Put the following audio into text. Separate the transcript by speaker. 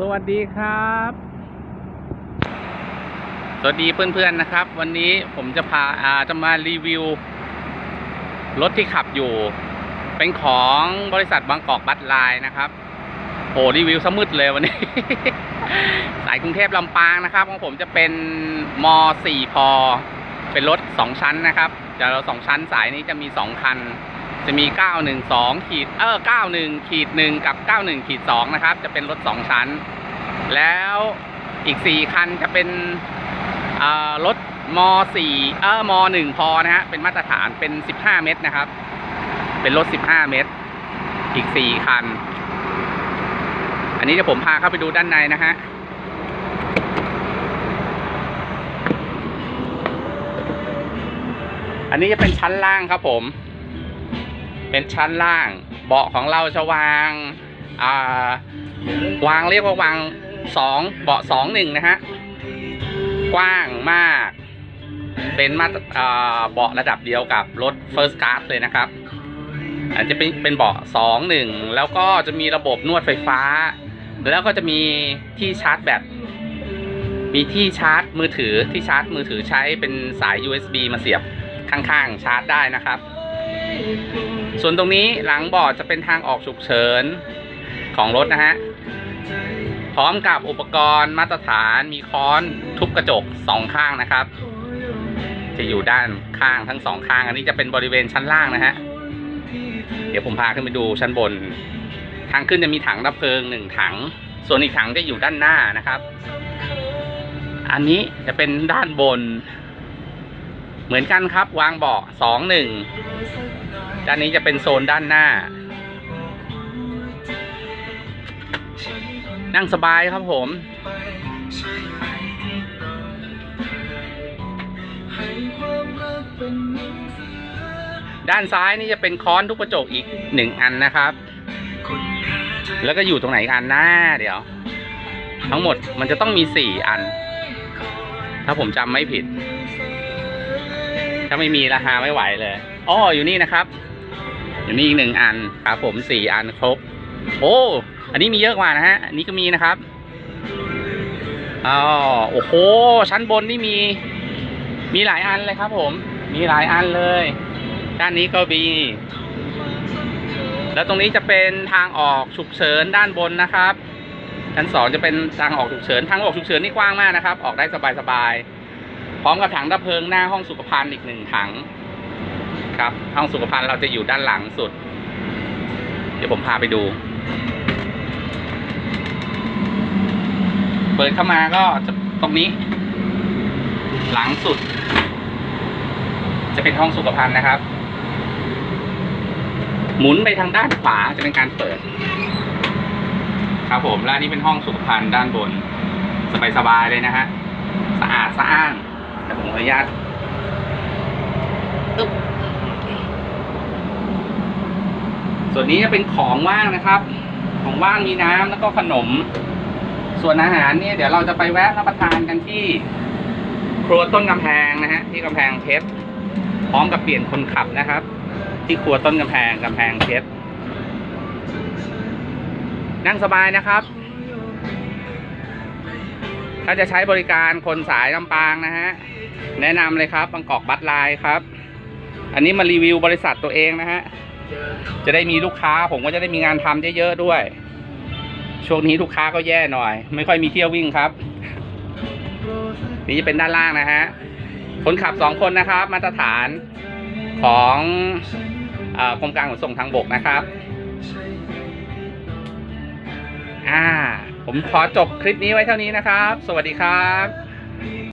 Speaker 1: สวัสดีครับ สวัสดีเพื่อนๆนะครับ วันนี้ผมจะพาอาจะมารีวิว รถที่ขับอยู่ เป็นของบริษัทบางกอกบัตไลน์นะครับโอ้รีวิวสมืดเลยวันนี้ สายกรุงเทพลำปางนะครับ ของผมจะเป็นม 4 พอเป็นรถ2ชั้นนะครับจะเราสองชั้นสายนี้จะมี2คัน จะมี 912ขีดเออ91ขีด1กับ 91ขีด2นะครับ จะเป็นรถ 2 ชั้น แล้วอีก 4 คันจะเป็นอ่ารถม4เออม1พอนะฮะ เป็นมาตรฐานเป็น 15 เมตรนะครับ เป็นรถ 15 เมตร อีก 4 คัน อันนี้จะผมพาเข้าไปดูด้านในนะฮะอันนี้จะเป็นชั้นล่างครับผม เป็นชั้นล่าง เบาะของเราจะวางอ่าวางเรียกว่าวางสองเบาะสองหนึ่งนะฮะ กว้างมาก เป็นมาตรอ่าเบาะระดับเดียวกับรถ First Class เลยนะครับอาจจะเป็นเป็นเบาะสองหนึ่งแล้วก็จะมีระบบนวดไฟฟ้า แล้วก็จะมีที่ชาร์จแบตมีที่ชาร์จมือถือที่ชาร์จมือถือใช้เป็นสาย USB มาเสียบข้างๆ ชาร์จได้นะครับ ส่วนตรงนี้หลังเบาะจะเป็นทางออกฉุกเฉินของรถนะฮะ พร้อมกับอุปกรณ์มาตรฐานมีค้อนทุบกระจกสองข้างนะครับ จะอยู่ด้านข้างทั้งสองข้าง อันนี้จะเป็นบริเวณชั้นล่างนะฮะ เดี๋ยวผมพาขึ้นไปดูชั้นบน ทางขึ้นจะมีถังดับเพลิงหนึ่งถัง ส่วนอีกถังจะอยู่ด้านหน้านะครับ อันนี้จะเป็นด้านบน เหมือนกันครับวางเบาะสองหนึ่ง ด้านนี้จะเป็นโซนด้านหน้า นั่งสบายครับผม ด้านซ้ายนี่จะเป็นค้อนทุกกระจกอีกหนึ่งอันนะครับ แล้วก็อยู่ตรงไหนอีกอันหน้าเดี๋ยว ทั้งหมดมันจะต้องมีสี่อัน ถ้าผมจำไม่ผิด ถ้าไม่มีราคาไม่ไหวเลยอ้ออยู่นี่นะครับ อยู่นี่อีกหนึ่งอันครับผมสี่อันครบ โอ้ อันนี้มีเยอะกว่านะฮะ อันนี้ก็มีนะครับอ๋อโอ้โห ชั้นบนนี่มี มีหลายอันเลยครับ ผม มีหลายอันเลย ด้านนี้ก็มี แล้วตรงนี้จะเป็นทางออกฉุกเฉินด้านบนนะครับ ชั้นสองจะเป็นทางออกฉุกเฉิน ทางออกฉุกเฉินนี่กว้างมากนะครับ ออกได้สบายๆ พร้อมกับถังดับเพลิงหน้าห้องสุขภัณฑ์อีกหนึ่งถัง ครับ ห้องสุขภัณฑ์เราจะอยู่ด้านหลังสุด เดี๋ยวผมพาไปดู เปิดเข้ามาก็จะตรงนี้ หลังสุด จะเป็นห้องสุขภัณฑ์นะครับ หมุนไปทางด้านขวาจะเป็นการเปิด ครับผมและนนี้เป็นห้องสุขภัณฑ์ด้านบน สบายๆเลยนะฮะ สะอาดสะอ้านแต่ผมขออนุญาตอึ๊บ ส่วนนี้จะเป็นของว่างนะครับ ของว่างมีน้ำแล้วก็ขนม ส่วนอาหารเนี่ยเดี๋ยวเราจะไปแวะรับประทานกันที่ ครัวต้นกำแพงนะฮะที่กำแพงเพชรพร้อมกับเปลี่ยนคนขับนะครับ ที่ครัวต้นกำแพงกำแพงเพชรนั่งสบายนะครับ ถ้าจะใช้บริการคนสายลำปางนะฮะ แนะนำเลยครับบางกอกบัตไลน์ครับ อันนี้มารีวิวบริษัทตัวเองนะฮะ จะได้มีลูกค้า ผมก็จะได้มีงานทำเยอะๆด้วย ช่วงนี้ลูกค้าก็แย่หน่อย ไม่ค่อยมีเที่ยววิ่งครับ นี่จะเป็นด้านล่างนะฮะ คนขับสองคนนะครับ มาตรฐานของอกรมการขนส่งทางบกนะครับ อ่า ผมขอจบคลิปนี้ไว้เท่านี้นะครับ สวัสดีครับ